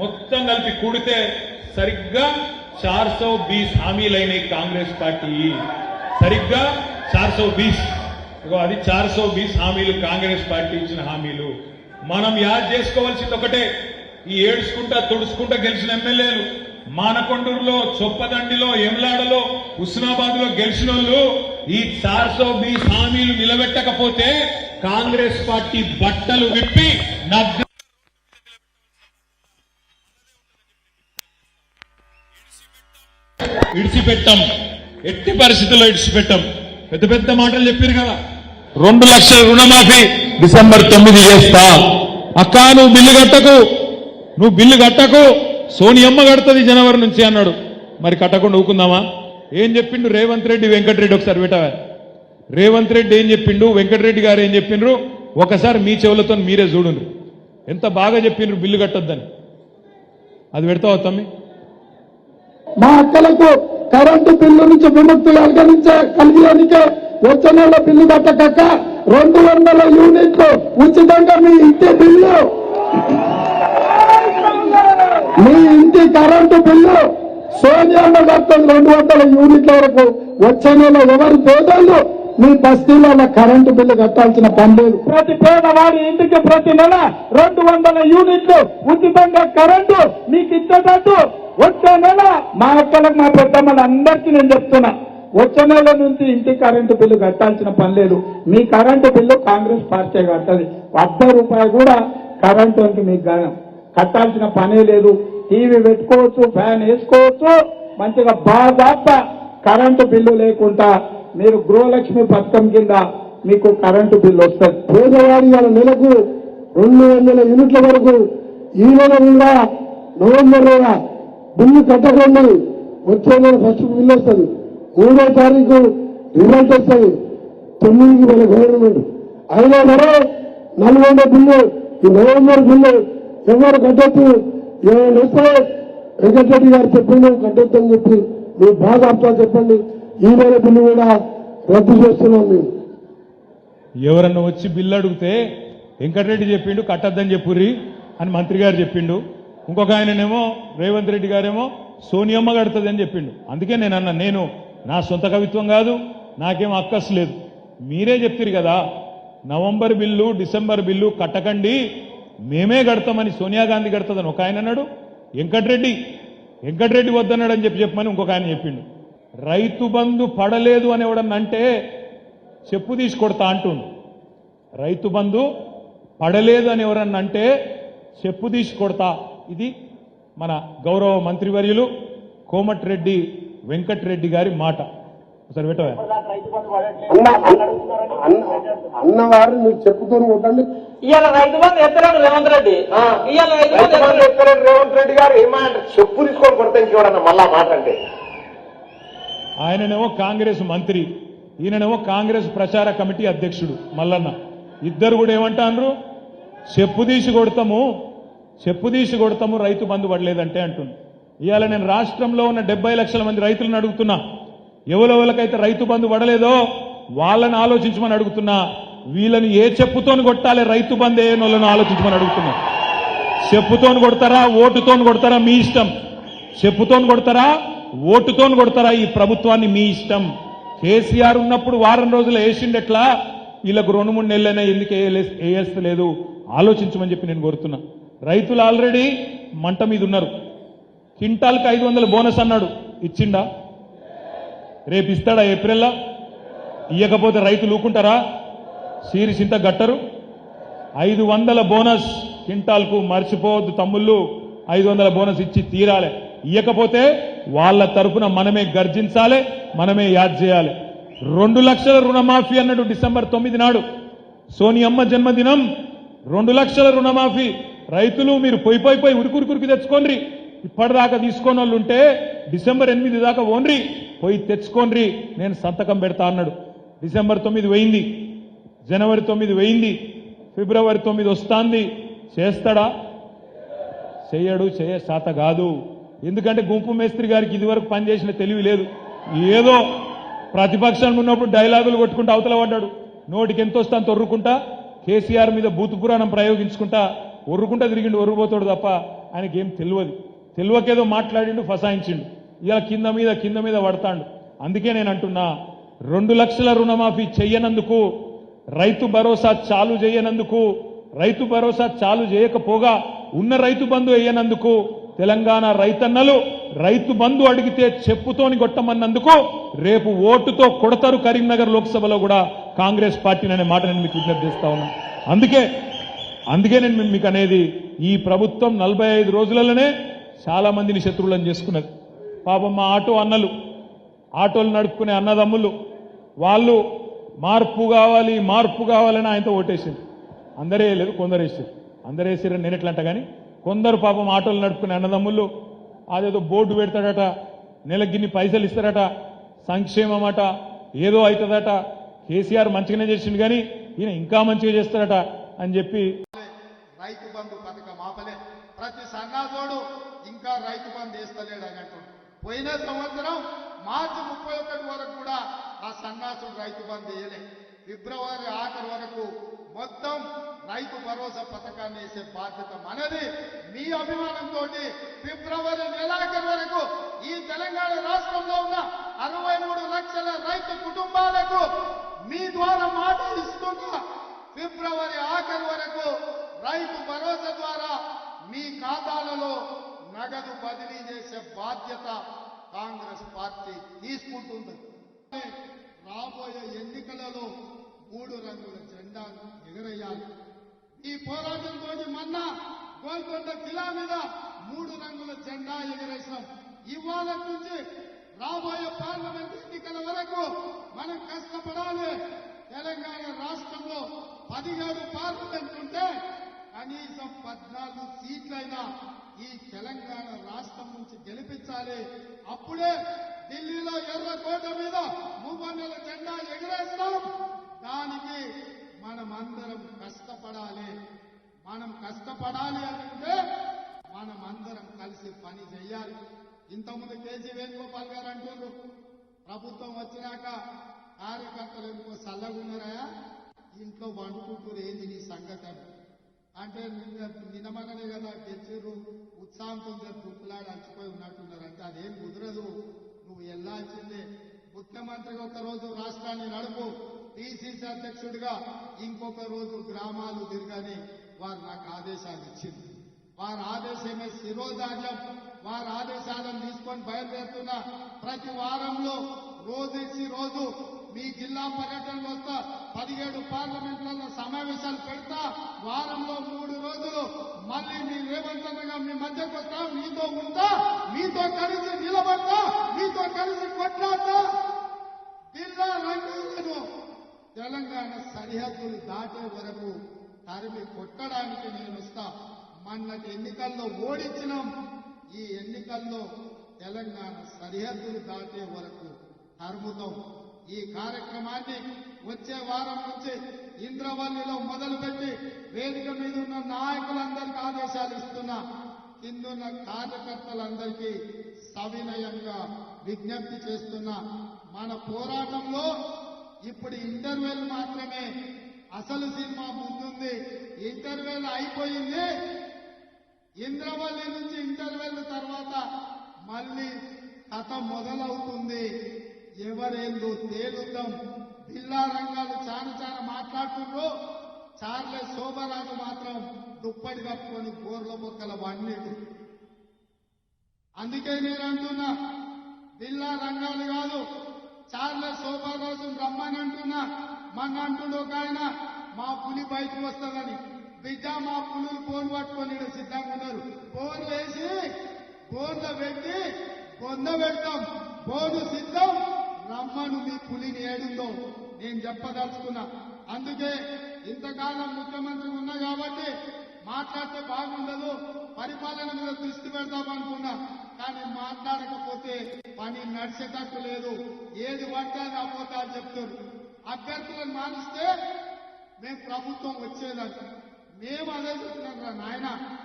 మొత్తం కలిపి కూడితే సరిగ్గా చార్ సో బీస్ హామీలైనవి కాంగ్రెస్ పార్టీ. సరిగ్గా చార్ సో బీస్ అది చార్ సో బీస్ హామీలు కాంగ్రెస్ పార్టీ ఇచ్చిన హామీలు. మనం యాద్ చేసుకోవాల్సింది ఒకటే. ఈ ఏడ్చుకుంటా తుడుచుకుంటా గెలిచిన ఎమ్మెల్యేలు. మానకొండూరులో చొప్పదండిలో ఎమ్లాడలో హుస్నాబాద్లో గెలిచిన వాళ్ళు ఈ చార్ సో బీస్ హామీలు నిలబెట్టకపోతే కాంగ్రెస్ పార్టీ బట్టలు విప్పి ఇడిచిపెట్టాం. ఎట్టి పరిస్థితుల్లో ఇడిచిపెట్టాం. పెద్ద పెద్ద మాటలు చెప్పారు కదా. రెండు లక్షల రుణమాఫీ డిసెంబర్ తొమ్మిది చేస్తా. అక్క నువ్వు బిల్లు కట్టకు. నువ్వు బిల్లు కట్టకు. సోనియమ్మ కడుతుంది జనవరి నుంచి అన్నాడు. మరి కట్టకుండా ఊకుందామా? ఏం చెప్పిండు రేవంత్ రెడ్డి వెంకటరెడ్డి ఒకసారి పెట్టవా రేవంత్ రెడ్డి ఏం చెప్పిండు? వెంకటరెడ్డి గారు ఏం చెప్పిండ్రు? ఒకసారి మీ చెవులతో మీరే చూడండి ఎంత బాగా చెప్పిండ్రు బిల్లు కట్టొద్దని. అది పెడతావా తమ్మి? మా అక్కలకు కరెంటు బిల్లు నుంచి విముక్తులు అలగనించే కలిగేందుకే వచ్చే నెల బిల్లు కట్టక రెండు వందల యూనిట్లు ఉచితంగా మీ ఇంటి బిల్లు. మీ ఇంటి కరెంటు బిల్లు సోనియా కడుతుంది రెండు వందల యూనిట్ల వరకు వచ్చే నెల ఎవరు పేదలు మీ బస్తీలలో కరెంటు బిల్లు కట్టాల్సిన పని లేదు. ప్రతి పేదవాడి ఇంటికి ప్రతి నెల రెండు వందల యూనిట్లు ఉచితంగా కరెంటు మీకు ఇచ్చేటట్టు వచ్చే నెల మా అక్కలకు మా పెద్దమ్మలు అందరికీ నేను చెప్తున్నా వచ్చే నెల నుంచి ఇంటి కరెంటు బిల్లు కట్టాల్సిన పని లేదు. మీ కరెంటు బిల్లు కాంగ్రెస్ పార్టీ కట్టాలి అర్ధ రూపాయి కూడా కరెంటు అంటే మీకు కట్టాల్సిన పనే లేదు. టీవీ పెట్టుకోవచ్చు ఫ్యాన్ వేసుకోవచ్చు మంచిగా బాగా కరెంటు బిల్లు లేకుండా మీరు గృహలక్ష్మి పథకం కింద మీకు కరెంటు బిల్లు వస్తుంది పేదవాడి వాళ్ళ నెలకు రెండు వందల యూనిట్ల వరకు ఈ నెల కూడా నవంబర్ నెల బిల్లు కట్టకుండా వచ్చే నెల ఫస్ట్ బిల్లు వస్తుంది. మూడో తారీఖు రిజల్ట్ వస్తుంది. తొమ్మిదికి మన గవర్నమెంట్ అయినా సరే నల్గొండ బిల్లు ఈ నవంబర్ బిల్లు ఎవరు కట్టొచ్చు ఏమైనా వస్తే వెంకటరెడ్డి గారు చెప్పిండు కట్టొద్దని చెప్పి మీ బాధ అర్థం చెప్పండి. ఈ నెల బిల్లు కూడా రద్దు చేస్తున్నాం మేము. ఎవరన్నా వచ్చి బిల్లు అడిగితే వెంకటరెడ్డి చెప్పిండు కట్టద్దని చెప్పుర్రి అని మంత్రి గారు చెప్పిండు. ఇంకొక ఆయననేమో రేవంత్ రెడ్డి గారేమో సోనియమ్మ కడుతుంది అని చెప్పిండు. అందుకే నేను అన్న నేను నా సొంత కవిత్వం కాదు నాకేం అక్కస్ లేదు. మీరే చెప్తారు కదా నవంబర్ బిల్లు డిసెంబర్ బిల్లు కట్టకండి మేమే కడతామని సోనియా గాంధీ కడుతుందని ఒక ఆయన అన్నాడు. వెంకటరెడ్డి వెంకటరెడ్డి వద్దన్నాడు అని చెప్పి చెప్పమని ఇంకొక ఆయన చెప్పిండు. రైతు బంధు పడలేదు అని ఎవడన్నా అంటే చెప్పు తీసి కొడతా అంటుండు. రైతు బంధు పడలేదు అని ఎవరన్నా అంటే చెప్పు తీసి కొడతా. ఇది మన గౌరవ మంత్రివర్యులు కోమటిరెడ్డి వెంకటరెడ్డి గారి మాట. ఒకసారి పెట్టవా? అన్న అన్న అన్నవారు మీరు చెప్పుతూ ఉండండి. ఇవాళ రైతు బంధు ఎత్తలేడు రేవంత్ రెడ్డి. ఇవాళ రైతు బంధు రైతు బంధు ఎత్తలేడు. ఎక్కలేని రేవంత్ రెడ్డి గారు ఏమంటారు చెప్పు తీసుకొని కొడతా ఇంకెవడన్నా మళ్ళా మాట అంటే ఆయననేమో కాంగ్రెస్ మంత్రి ఈయననేమో కాంగ్రెస్ ప్రచార కమిటీ అధ్యక్షుడు మల్లన్న. ఇద్దరు కూడా ఏమంటారు చెప్పు తీసి కొడతాము చెప్పు తీసి కొడతాము రైతు బంధు పడలేదంటే అంటుంది. ఇవాళ నేను రాష్ట్రంలో ఉన్న డెబ్బై లక్షల మంది రైతులను అడుగుతున్నా. ఎవరెవరికైతే రైతు బంధు పడలేదో వాళ్ళని ఆలోచించమని అడుగుతున్నా. వీళ్ళని ఏ చెప్పుతోని కొట్టాలి రైతు బంధు ఏ వాళ్ళని ఆలోచించమని అడుగుతున్నా. చెప్పుతోని కొడతారా? ఓటుతోని కొడతారా? మీ ఇష్టం. చెప్పుతోని కొడతారా? ఓటుతోని కొడతారా ఈ ప్రభుత్వాన్ని మీ ఇష్టం? కేసీఆర్ ఉన్నప్పుడు వారం రోజులు వేసిండెట్లా వీళ్ళకు రెండు మూడు నెలలైనా ఎందుకు వేయలేదు ఆలోచించమని చెప్పి నేను కోరుతున్నా. రైతులు ఆల్రెడీ మంట మీద ఉన్నారు. క్వింటాల్కి ఐదు వందల బోనస్ అన్నాడు. ఇచ్చిండా? రేపు ఇస్తాడా ఏప్రిల్లా? ఇయ్యకపోతే రైతులు ఊకుంటారా? సీరిసింత గట్టరు. ఐదు వందల బోనస్ క్వింటాల్కు మర్చిపోవద్దు తమ్ముళ్ళు. ఐదు వందల బోనస్ ఇచ్చి తీరాలి. ఇయ్యకపోతే వాళ్ళ తరఫున మనమే గర్జించాలి మనమే యాద్ చేయాలి. రెండు లక్షల రుణమాఫీ అన్నాడు డిసెంబర్ తొమ్మిది నాడు సోనియమ్మ జన్మదినం. రెండు లక్షల రుణమాఫీ. రైతులు మీరు పోయి పోయి పోయి ఉరికురికురికి తెచ్చుకోండి ఇప్పటిదాకా తీసుకోని వాళ్ళు ఉంటే డిసెంబర్ ఎనిమిది దాకా ఓన్రి. పోయి తెచ్చుకోండి నేను సంతకం పెడతా అన్నాడు. డిసెంబర్ తొమ్మిది వెయింది జనవరి తొమ్మిది వెయింది ఫిబ్రవరి తొమ్మిది వస్తాంది. చేస్తాడా? చెయ్యడు చేయ శాత కాదు. ఎందుకంటే గుంపు మేస్త్రి గారికి ఇదివరకు పనిచేసిన తెలివి లేదు. ఏదో ప్రతిపక్షంలో ఉన్నప్పుడు డైలాగులు కొట్టుకుంటూ అవతల పడ్డాడు. నోటికి ఎంత వస్తా తొర్రుకుంటా కేసీఆర్ మీద బూతుపురాణం ప్రయోగించుకుంటా ఒర్రుకుంటా తిరిగిండు ఒర్రుపోతాడు తప్ప ఆయనకి ఏం తెలియదు. తెలియకేదో మాట్లాడిండు ఫసాయించిండు. ఇలా కింద మీద కింద మీద పడతాడు. అందుకే నేను అంటున్నా రెండు లక్షల రుణమాఫీ చెయ్యనందుకు రైతు భరోసా చాలు చేయనందుకు రైతు భరోసా చాలు చేయకపోగా ఉన్న రైతు బంధు వేయనందుకు తెలంగాణ రైతన్నలు రైతు బంధు అడిగితే చెప్పుతోని కొట్టమన్నందుకు రేపు ఓటుతో కొడతారు కరీంనగర్ లోక్సభలో కూడా కాంగ్రెస్ పార్టీని అనే మాట నేను మీకు విజ్ఞప్తి చేస్తా ఉన్నా. అందుకే అందుకే నేను మీకు అనేది ఈ ప్రభుత్వం నలభై ఐదు రోజులలోనే చాలా మందిని శత్రువులను చేసుకున్నది. పాపం మా ఆటో అన్నలు ఆటోలు నడుపుకునే అన్నదమ్ములు వాళ్ళు మార్పు కావాలి మార్పు కావాలని ఆయనతో ఓటేసింది అందరే లేదు కొందరు వేసారు అందరు వేసారని నేను ఎట్లా అంట కానీ కొందరు పాపం ఆటోలు నడుపుకునే అన్నదమ్ములు అదేదో బోర్డు పెడతాడట నెలగిన్ని పైసలు ఇస్తారట సంక్షేమం అట ఏదో అవుతుందట కేసీఆర్ మంచిగానే చేసిండు కానీ ఈయన ఇంకా మంచిగా చేస్తారట అని చెప్పి రైతు బంధు పథకం ఆపలే. ప్రతి సన్నాసోడు ఇంకా రైతు బంధు వేస్తలేడు అని అంటున్నాడు పోయిన సంవత్సరం మార్చి ముప్పై ఒకటి వరకు కూడా ఆ సన్నాసుడు రైతు బంధు వేయలే. ఫిబ్రవరి ఆఖరి వరకు మొత్తం రైతు భరోసా పథకాన్ని వేసే బాధ్యత మనది. మీ అభిమానంతో ఫిబ్రవరి నెలాఖరు వరకు ఈ తెలంగాణ రాష్ట్రంలో ఉన్న అరవై మూడు లక్షల రైతు కుటుంబాలకు మీ ద్వారా మాట ఇస్తున్నా. ఫిబ్రవరి ఆఖరి వరకు రైతు భరోసా ద్వారా మీ ఖాతాలలో నగదు బదిలీ చేసే బాధ్యత కాంగ్రెస్ పార్టీ తీసుకుంటుంది. రాబోయే ఎన్నికలలో మూడు రంగుల జెండాను ఎగరేయాలి ఈ పోరాటంతో మొన్న గోల్కొండ కిలా మీద మూడు రంగుల జెండా ఎగరేసాం ఇవాళ నుంచి రాబోయే పార్లమెంట్ ఎన్నికల వరకు మనం కష్టపడాలి. తెలంగాణ రాష్ట్రంలో పదిహేడు పార్లమెంట్ ఉంటే కనీసం పద్నాలుగు సీట్లైనా ఈ తెలంగాణ రాష్ట్రం నుంచి గెలిపించాలి. అప్పుడే ఢిల్లీలో ఎర్రకోట మీద మూవన్నెల జెండా ఎగరేస్తాం. దానికి మనమందరం కష్టపడాలి. మనం కష్టపడాలి అంటే మనం అందరం కలిసి పని చేయాలి. ఇంతకుముందు కేజీ వేణుగోపాల్ గారు అంటుండ్రు ప్రభుత్వం వచ్చినాక కార్యకర్తలు ఎందుకో చల్లగున్నారా ఇంట్లో వండుకుంటూరు ఏంది నీ సంగతి అంటే నిన్న నిన్నమననే కదా గెలిచిర్రు ఉత్సాహంతో దుప్పులాడి అలసిపోయి ఉన్నట్టున్నారు. అంటే అదేం కుదరదు. నువ్వు వెళ్ళాల్సిందే ముఖ్యమంత్రిగా ఒక రోజు రాష్ట్రాన్ని నడుపు. పిసిసి అధ్యక్షుడిగా ఇంకొక రోజు గ్రామాలు తిరగని వారు నాకు ఆదేశాలు ఇచ్చింది. వారి ఆదేశమే శిరోధార్యం. వారి ఆదేశాలను తీసుకొని బయలుదేరుతున్న ప్రతి వారంలో రోజు ఇచ్చి రోజు మీ జిల్లా పర్యటనలో వస్తా పదిహేడు పార్లమెంట్లలో సమావేశాలు పెడతా వారంలో మూడు రోజులు మళ్ళీ మీ రేవంత్ మీ మధ్యకు వస్తా మీతో ఉంటా మీతో కలిసి నిలబడతా మీతో కలిసి కొట్లాడతా. జిల్లా రంగులను తెలంగాణ సరిహద్దులు దాటే వరకు తరిమి కొట్టడానికి నేను వస్తా. మొన్నటి ఎన్నికల్లో ఓడించినాం ఈ ఎన్నికల్లో తెలంగాణ సరిహద్దులు దాటే వరకు తరుముతాం. ఈ కార్యక్రమాన్ని వచ్చే వారం నుంచి ఇంద్రవల్లిలో మొదలుపెట్టి వేదిక మీద ఉన్న నాయకులందరికీ ఆదేశాలు ఇస్తున్నా. కిందున్న కార్యకర్తలందరికీ సవినయంగా విజ్ఞప్తి చేస్తున్నా. మన పోరాటంలో ఇప్పుడు ఇంటర్వెల్ మాత్రమే. అసలు సినిమా ముందుంది. ఇంటర్వెల్ అయిపోయింది. ఇంద్రవల్లి నుంచి ఇంటర్వెల్ తర్వాత మళ్ళీ కథ మొదలవుతుంది. ఎవరేందో తేలుద్దాం. బిల్లా రంగాలు చాలా చాలా మాట్లాడుతుండ్రు. చార్లే శోభరాజు మాత్రం దుప్పటి కట్టుకొని గోర్ల మొక్కల వండిడు. అందుకే నేను అంటున్నా బిల్లా రంగాలు కాదు. చార్లెస్ శోభా కోసం రమ్మని అంటున్నా. మన అంటుండు ఒక ఆయన మా పులి బయటకు వస్తుందని. బిడ్డ మా పులులు ఫోన్ పట్టుకొని సిద్ధంగా ఉన్నారు. ఫోన్ వేసి ఫోన్లో పెట్టి కొంద పెడతాం. ఫోను సిద్ధం. రమ్మను మీ పులిని ఏడుందో నేను చెప్పదలుచుకున్నా. అందుకే ఇంతకాలం ముఖ్యమంత్రి ఉన్నా కాబట్టి మాట్లాడితే బాగుండదు. పరిపాలన మీద దృష్టి పెడతామనుకున్నా కానీ మాట్లాడకపోతే పని నడిచేటట్టు లేదు. ఏది పడితే అది అపోతా అని చెప్తారు. అభ్యర్థులను మానిస్తే మేము ప్రభుత్వం వచ్చేదంట. మేము అదే చెప్తున్నాం రా నాయన.